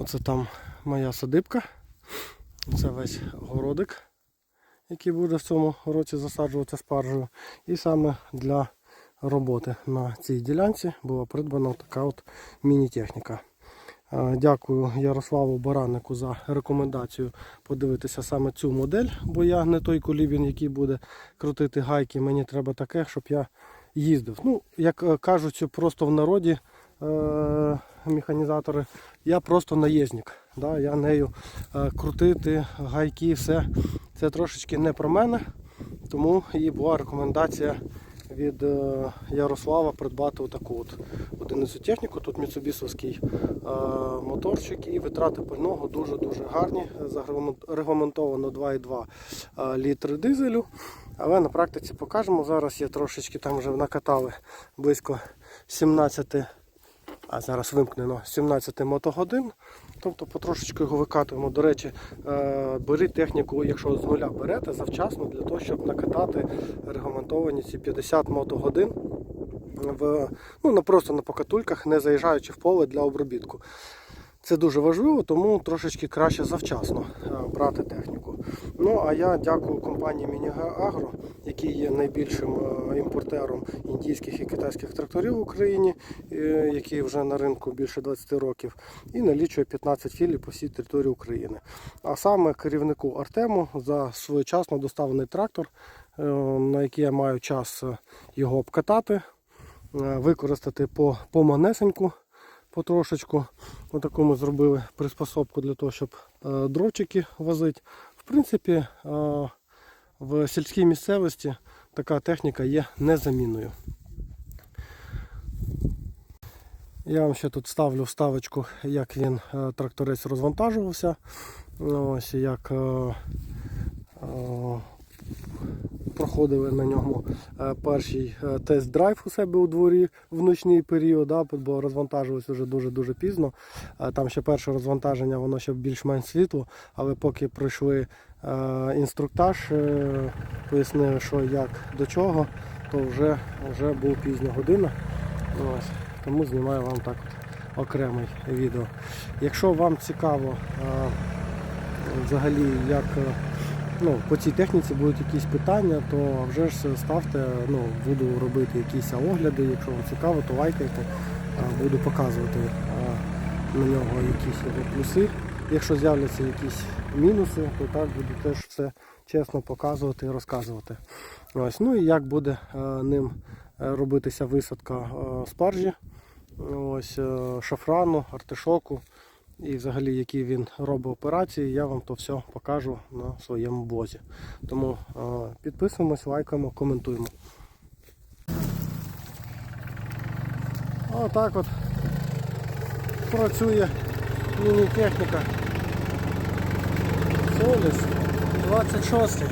Оце там моя садибка. Це весь городик, який буде в цьому році засаджувати спаржею. І саме для роботи на цій ділянці була придбана така от міні-техніка. Е, Дякую Ярославу Бараннику за рекомендацію подивитися саме цю модель, бо я не той колібін, який буде крутити гайки. Мені треба таке, щоб я їздив. Ну, як е, кажуть, просто в народі механізатори, я просто наїзник. Да? Я нею е, крутити гайки, все. Це трошечки не про мене, тому і була рекомендація від е, Ярослава придбати отаку от одиницю техніку. Тут міцубісовський е, моторчик і витрати пального дуже-дуже гарні. Регламентовано 2,2 е, літри дизелю. Але на практиці покажемо. Зараз є трошечки там вже накатали близько 17, а зараз вимкнено 17 мотогодин. Тобто потрошечку його викатуємо. До речі, е, беріть техніку, якщо з нуля берете завчасно, для того, щоб накатати регламентовані ці 50 мотогодин в, ну, просто на покатульках, не заїжджаючи в поле для обробітку. Це дуже важливо, тому трошечки краще завчасно е, брати техніку. Ну а я дякую компанії Мініагро, який є найбільшим е, імпортером індійських і китайських тракторів в Україні, е, який вже на ринку більше 20 років, і налічує 15 філій по всій території України. А саме керівнику Артему за своєчасно доставлений трактор, е, на який я маю час його обкатати, використати по, по манесеньку потрошечку. Ми зробили приспособку для того, щоб дровчики возити. В принципі, в сільській місцевості така техніка є незамінною. Я вам ще тут ставлю вставочку, як він е, тракторець розвантажувався. Ось як е, е, проходили на ньому перший тест-драйв у себе у дворі в ночний період, бо розвантажувалося вже дуже-дуже пізно. Там ще перше розвантаження, воно ще більш-менш світло, але поки пройшли інструктаж, е, пояснили, що як до чого, то вже, вже була пізня година. Ось, тому знімаю вам так от окремий відео. Якщо вам цікаво е, взагалі, як е, ну, по цій техніці будуть якісь питання, то вже ж ставте, ну, буду робити якісь огляди. Якщо вам цікаво, то лайкайте, е, буду показувати е, на нього якісь плюси. Якщо з'являться якісь мінуси, то так буду теж все чесно показувати і розказувати. Ось, ну і як буде е, ним е, робитися висадка е, спаржі, ось, шафрану, артишоку і взагалі які він робить операції, я вам то все покажу на своєму блозі. Тому підписуємось, лайкаємо, коментуємо. Отак от працює міні-техніка. Соліс 26.